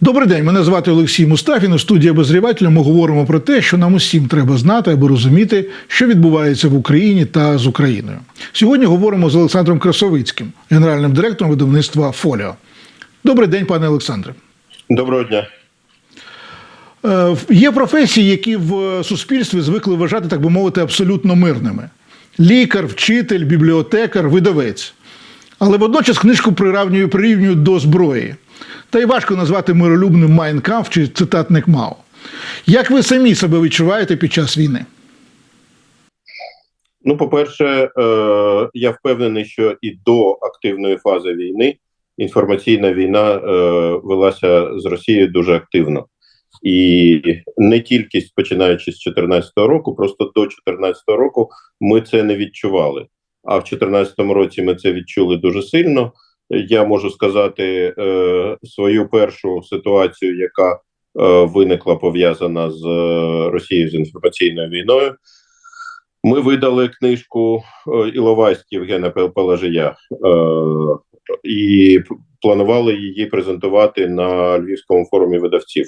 Добрий день, мене звати Олексій Мустафін. У студії обозрівателя ми говоримо про те, що нам усім треба знати, аби розуміти, що відбувається в Україні та з Україною. Сьогодні говоримо з Олександром Красовицьким, генеральним директором видавництва Фоліо. Добрий день, пане Олександре. Доброго дня. Е, Є професії, які в суспільстві звикли вважати, так би мовити, абсолютно мирними: лікар, вчитель, бібліотекар, видавець. Але водночас книжку приравнюю прирівнюють до зброї. Та й важко назвати миролюбним Майнкамф чи цитатник Мао. Як ви самі себе відчуваєте під час війни? Ну, по-перше, е, я впевнений, що і до активної фази війни інформаційна війна е, велася з Росією дуже активно. І не тільки починаючи з 2014 року, просто до 2014 року ми це не відчували. А в 2014 році ми це відчули дуже сильно. Я можу сказати е, свою першу ситуацію, яка е, виникла пов'язана з е, Росією з інформаційною війною. Ми видали книжку е, Іловайськ Євгена Пел- Пелажия е, і планували її презентувати на Львівському форумі видавців.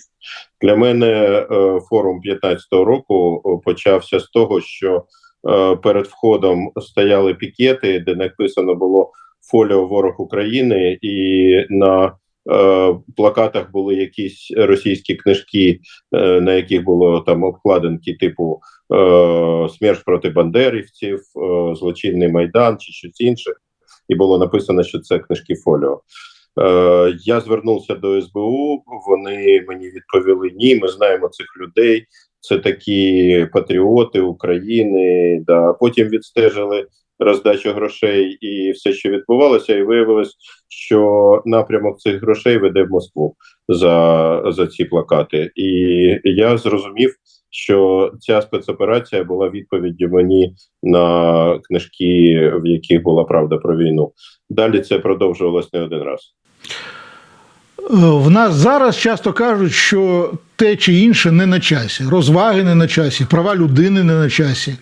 Для мене е, форум 15-го року е, почався з того, що е, перед входом стояли пікети, де написано було фоліо ворог України, і на е, плакатах були якісь російські книжки, е, на яких було там обкладинки, типу е, смерть проти бандерівців, е, злочинний майдан чи щось інше, і було написано, що це книжки фоліо. Е, я звернувся до СБУ. Вони мені відповіли: ні, ми знаємо цих людей. Це такі патріоти України. Да. Потім відстежили роздачу грошей і все, що відбувалося, і виявилось, що напрямок цих грошей веде в Москву за, за ці плакати. І я зрозумів, що ця спецоперація була відповіддю мені на книжки, в яких була правда про війну. Далі це продовжувалось не один раз. В нас зараз часто кажуть, що те чи інше не на часі, розваги не на часі, права людини не на часі.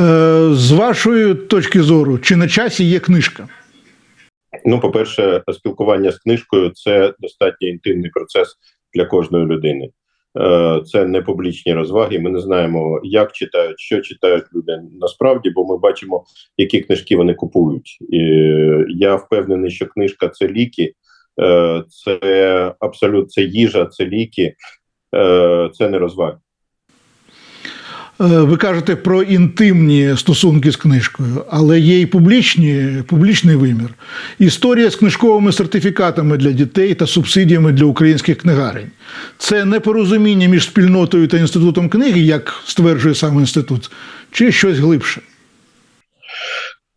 Е, З вашої точки зору, чи на часі є книжка? Ну, по-перше, спілкування з книжкою це достатньо інтимний процес для кожної людини. Е, Це не публічні розваги. Ми не знаємо, як читають, що читають люди насправді, бо ми бачимо, які книжки вони купують. І я впевнений, що книжка це ліки, е, це абсолютно це їжа, це ліки, це не розваги. Е, Ви кажете про інтимні стосунки з книжкою, але є і публічні, публічний вимір. Історія з книжковими сертифікатами для дітей та субсидіями для українських книгарень. Це непорозуміння між спільнотою та інститутом книги, як стверджує сам інститут, чи щось глибше.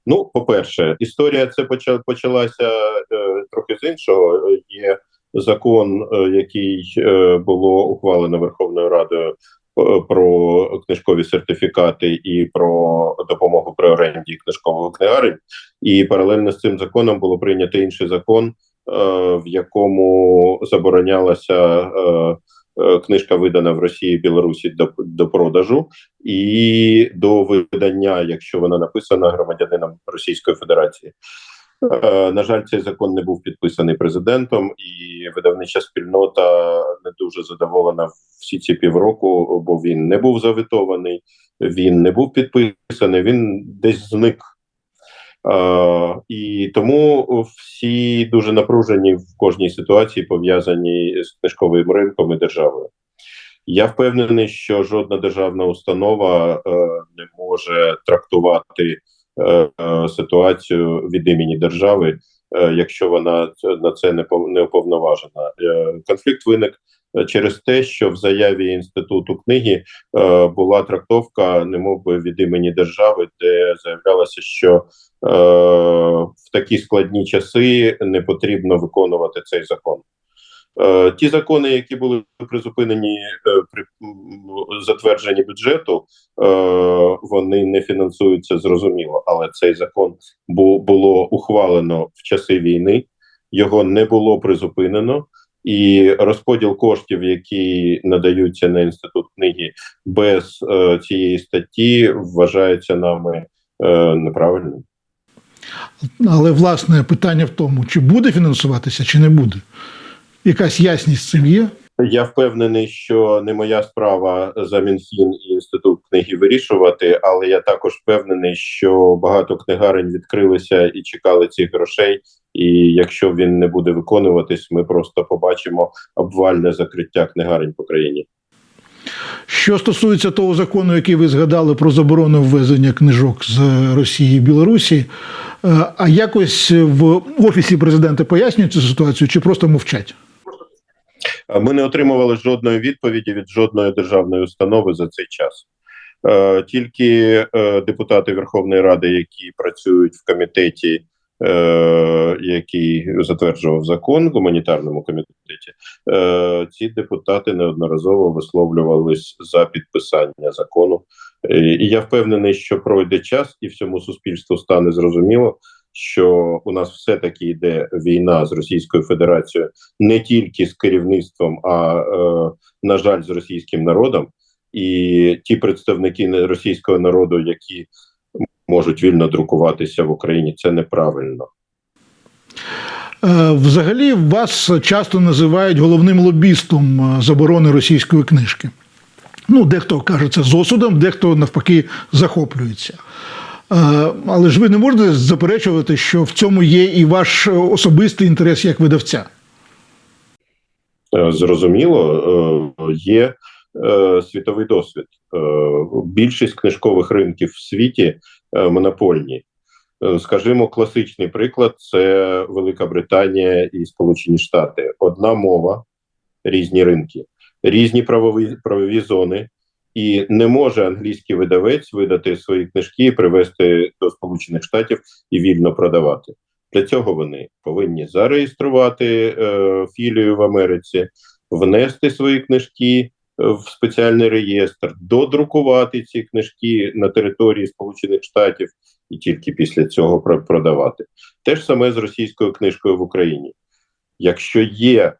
Ну, по-перше, історія це почалася е, трохи з іншого. Є закон, е, який було ухвалено Верховною Радою про книжкові сертифікати і про допомогу при оренді книжкового книгарень. І паралельно з цим законом було прийнято інший закон, е, в якому заборонялася е, е, книжка, видана в Росії Білорусі до, до продажу і до видання, якщо вона написана громадянином Російської Федерації. Е, На жаль, цей закон не був підписаний президентом, і видавнича спільнота не дуже задоволена всі ці півроку, бо він не був заветований, він не був підписаний, він десь зник. Е, і тому всі дуже напружені в кожній ситуації, пов'язані з книжковим ринком і державою. Я впевнений, що жодна державна установа е, не може трактувати ситуацію від імені держави, е, якщо вона на це не пов- не уповноважена. Е, конфлікт виник е, через те, що в заяві інституту книги е, була трактовка, немов би від імені держави, де заявлялося, що е, в такі складні часи не потрібно виконувати цей закон. Е, Ті закони, які були призупинені е, при затвердженні бюджету, е, вони не фінансуються зрозуміло. Але цей закон бу- було ухвалено в часи війни, його не було призупинено, і розподіл коштів, які надаються на інститут книги без цієї статті, вважається нами неправильним. Але власне питання в тому, чи буде фінансуватися, чи не буде. Якась ясність цим є? Я впевнений, що не моя справа за Мінфін і інститут книги вирішувати, але я також впевнений, що багато книгарень відкрилися і чекали цих грошей. І якщо він не буде виконуватись, ми просто побачимо обвальне закриття книгарень по країні. Що стосується того закону, який ви згадали про заборону ввезення книжок з Росії і Білорусі, е, а якось в офісі президента пояснюють цю ситуацію чи просто мовчать? А Ми не отримували жодної відповіді від жодної державної установи за цей час. Е, Тільки е, депутати Верховної Ради, які працюють в комітеті, е, який затверджував закон в гуманітарному комітеті, е, ці депутати неодноразово висловлювались за підписання закону. Е, І я впевнений, що пройде час, і всьому суспільству стане зрозуміло, що у нас все таки йде війна з Російською Федерацією не тільки з керівництвом, а е, на жаль, з російським народом. І ті представники російського народу, які можуть вільно друкуватися в Україні, це неправильно. Е, Взагалі вас часто називають головним лобістом е, заборони російської книжки. Ну, дехто каже це з осудом, дехто навпаки захоплюється. Е, Але ж ви не можете заперечувати, що в цьому є і ваш особистий інтерес як видавця. Е, Зрозуміло, е, є світовий досвід. Більшість книжкових ринків в світі монопольні. Скажімо, класичний приклад це Велика Британія і Сполучені Штати. Одна мова, різні ринки, різні правові правові зони, і не може англійський видавець видати свої книжки, привезти до Сполучених Штатів і вільно продавати. Для цього вони повинні зареєструвати е, філію в Америці, внести свої книжки е, в спеціальний реєстр, додрукувати ці книжки на території Сполучених Штатів і тільки після цього про- продавати. Те ж саме з російською книжкою в Україні. Якщо є е,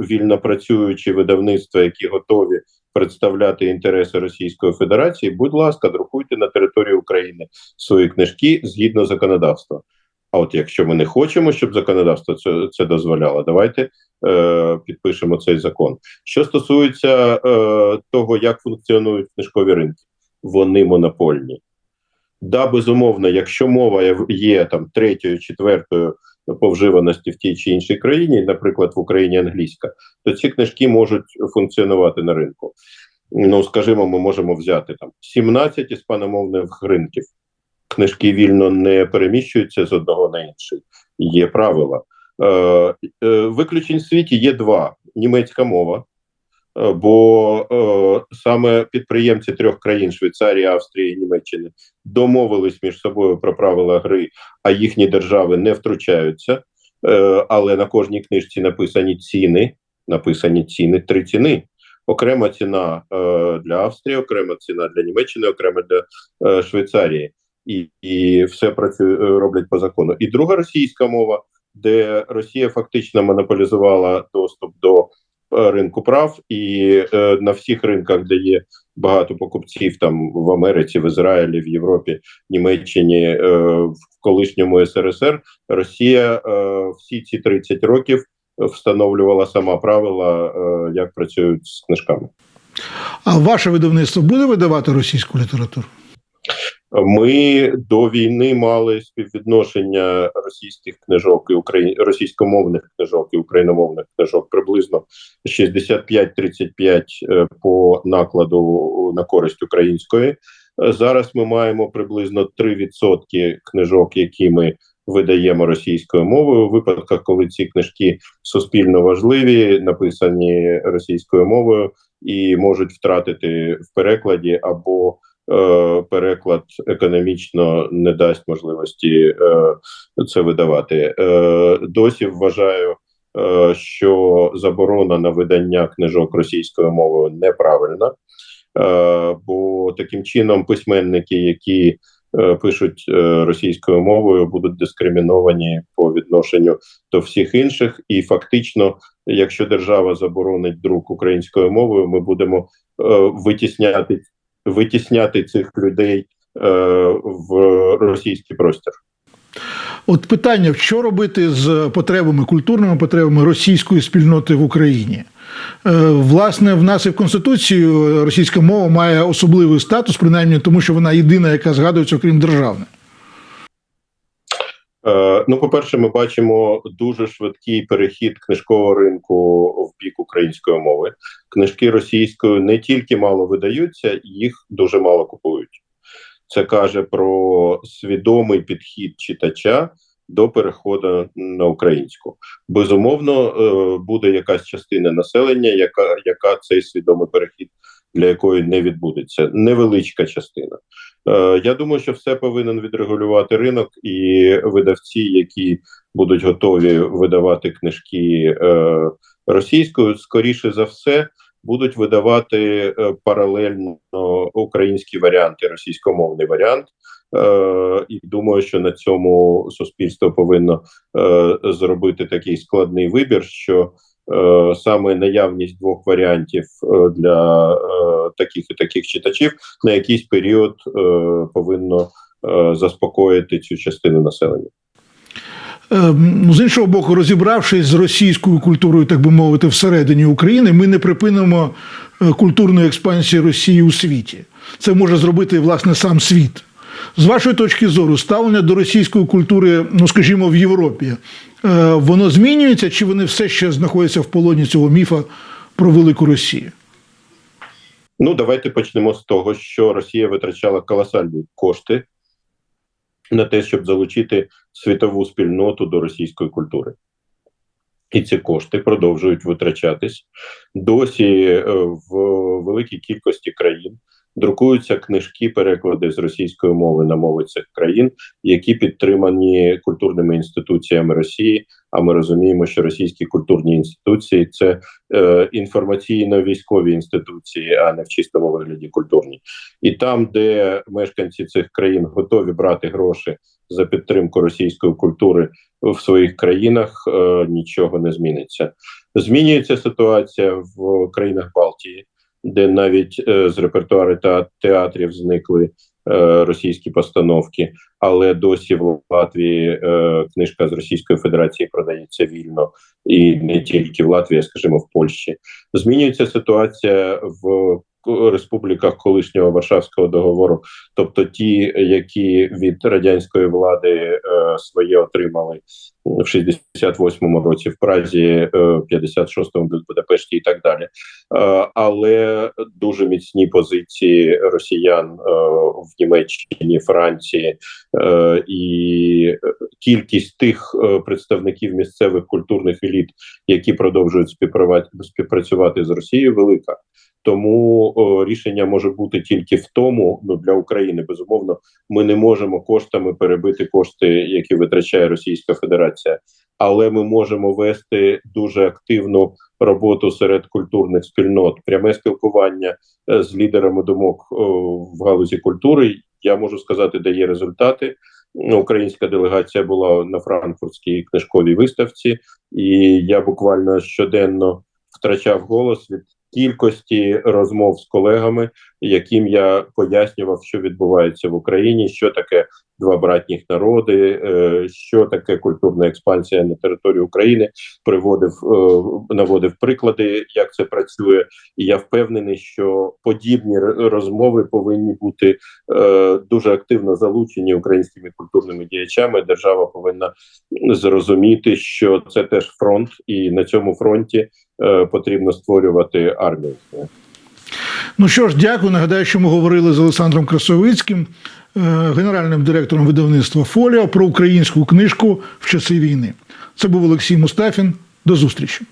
вільно працюючі видавництва, які готові представляти інтереси Російської Федерації, будь ласка, друкуйте на території України свої книжки згідно законодавства. А от якщо ми не хочемо, щоб законодавство це, це дозволяло, давайте е, підпишемо цей закон. Що стосується е, того, як функціонують книжкові ринки, вони монопольні. Да, безумовно, якщо мова є- там третьою, четвертою по вживаності в тій чи іншій країні, наприклад, в Україні англійська, то ці книжки можуть функціонувати на ринку. Ну, скажімо, ми можемо взяти там 17 іспаномовних ринків. Книжки вільно не переміщуються з одного на інший. Є правила. Е, е, виключень в світі є два: німецька мова. Е, Бо е, саме підприємці трьох країн Швейцарії, Австрії і Німеччини домовились між собою про правила гри, а їхні держави не втручаються. Е, але на кожній книжці написані ціни, написані ціни, три ціни. Окрема ціна е, для Австрії, окрема ціна для Німеччини, окрема для е, Швейцарії, і, і все працює е, роблять по закону. І друга російська мова, де Росія фактично монополізувала доступ до ринку прав, і е, на всіх ринках, де є багато покупців, там в Америці, в Ізраїлі, в Європі, Німеччині, е, в колишньому СРСР, Росія е, всі ці 30 років встановлювала сама правила, е, як працюють з книжками. А ваше видавництво буде видавати російську літературу? Ми до війни мали співвідношення російських книжок і україн... російськомовних книжок і україномовних книжок приблизно 65-35 е, по накладу на користь української. Зараз ми маємо приблизно 3% книжок, які ми видаємо російською мовою. У випадках, коли ці книжки суспільно важливі, написані російською мовою і можуть втратити в перекладі або переклад економічно не дасть можливості е, це видавати. Е, досі вважаю, е, що заборона на видання книжок російською мовою неправильна, е, бо таким чином письменники, які е, пишуть е, російською мовою, будуть дискриміновані по відношенню до всіх інших, і фактично, якщо держава заборонить друк українською мовою, ми будемо е, витісняти витісняти цих людей е, в російський простір. От питання: що робити з потребами, культурними потребами російської спільноти в Україні? Е, Власне, в нас і в Конституції російська мова має особливий статус, принаймні тому, що вона єдина, яка згадується, окрім державної. Е, Ну, по-перше, ми бачимо дуже швидкий перехід книжкового ринку в бік української мови. Книжки російською не тільки мало видаються, їх дуже мало купують. Це каже про свідомий підхід читача до переходу на українську. Безумовно, е, буде якась частина населення, яка, яка цей свідомий перехід для якої не відбудеться. Невеличка частина. Е, Я думаю, що все повинен відрегулювати ринок і видавці, які будуть готові видавати книжки е, російською, скоріше за все. Будуть видавати е, паралельно українські варіанти, російськомовний варіант, і думаю, що на цьому суспільство повинно зробити такий складний вибір, що саме наявність двох варіантів е, для е, таких і таких читачів на якийсь період е, повинно е, заспокоїти цю частину населення. Е, Ну, з іншого боку, розібравшись з російською культурою, так би мовити, всередині України, ми не припинимо е, культурної експансії Росії у світі. Це може зробити власне сам світ. З вашої точки зору, ставлення до російської культури, ну скажімо, в Європі, е, воно змінюється, чи вони все ще знаходяться в полоні цього міфа про велику Росію? Ну, давайте почнемо з того, що Росія витрачала колосальні кошти на те, щоб залучити світову спільноту до російської культури. І ці кошти продовжують витрачатись. Досі е, в великій кількості країн друкуються книжки, переклади з російської мови на мови цих країн, які підтримані культурними інституціями Росії. А ми розуміємо, що російські культурні інституції це е, інформаційно-військові інституції, а не в чистому вигляді культурні. І там, де мешканці цих країн готові брати гроші за підтримку російської культури в своїх країнах, е, нічого не зміниться. Змінюється ситуація в країнах Балтії, де навіть е, з репертуару та театрів зникли е, російські постановки, але досі в Латвії е, книжка з Російської Федерації продається вільно і не тільки в Латвії, а скажімо, в Польщі. Змінюється ситуація в республіках колишнього Варшавського договору, тобто ті, які від радянської влади е, своє отримали в 68-му році в Празі, е, в 56-му в Будапешті і так далі. Е, але дуже міцні позиції росіян е, в Німеччині, Франції е, і кількість тих е, представників місцевих культурних еліт, які продовжують співпрацювати з Росією, велика. Тому о, рішення може бути тільки в тому, ну для України безумовно, ми не можемо коштами перебити кошти, які витрачає Російська Федерація, але ми можемо вести дуже активну роботу серед культурних спільнот, пряме спілкування е, з лідерами думок о, в галузі культури. Я можу сказати, дає результати. Ну, Українська делегація була на франкфуртській книжковій виставці, і я буквально щоденно втрачав голос від кількості розмов з колегами, яким я пояснював, що відбувається в Україні, що таке два братніх народи, е, що таке культурна експансія на території України, приводив е, наводив приклади, як це працює. І я впевнений, що подібні розмови повинні бути е, дуже активно залучені українськими культурними діячами. Держава повинна зрозуміти, що це теж фронт, і на цьому фронті потрібно створювати армію. Ну що ж, дякую. Нагадаю, що ми говорили з Олександром Красовицьким, генеральним директором видавництва Фоліо про українську книжку в часи війни. Це був Олексій Мустафін. До зустрічі.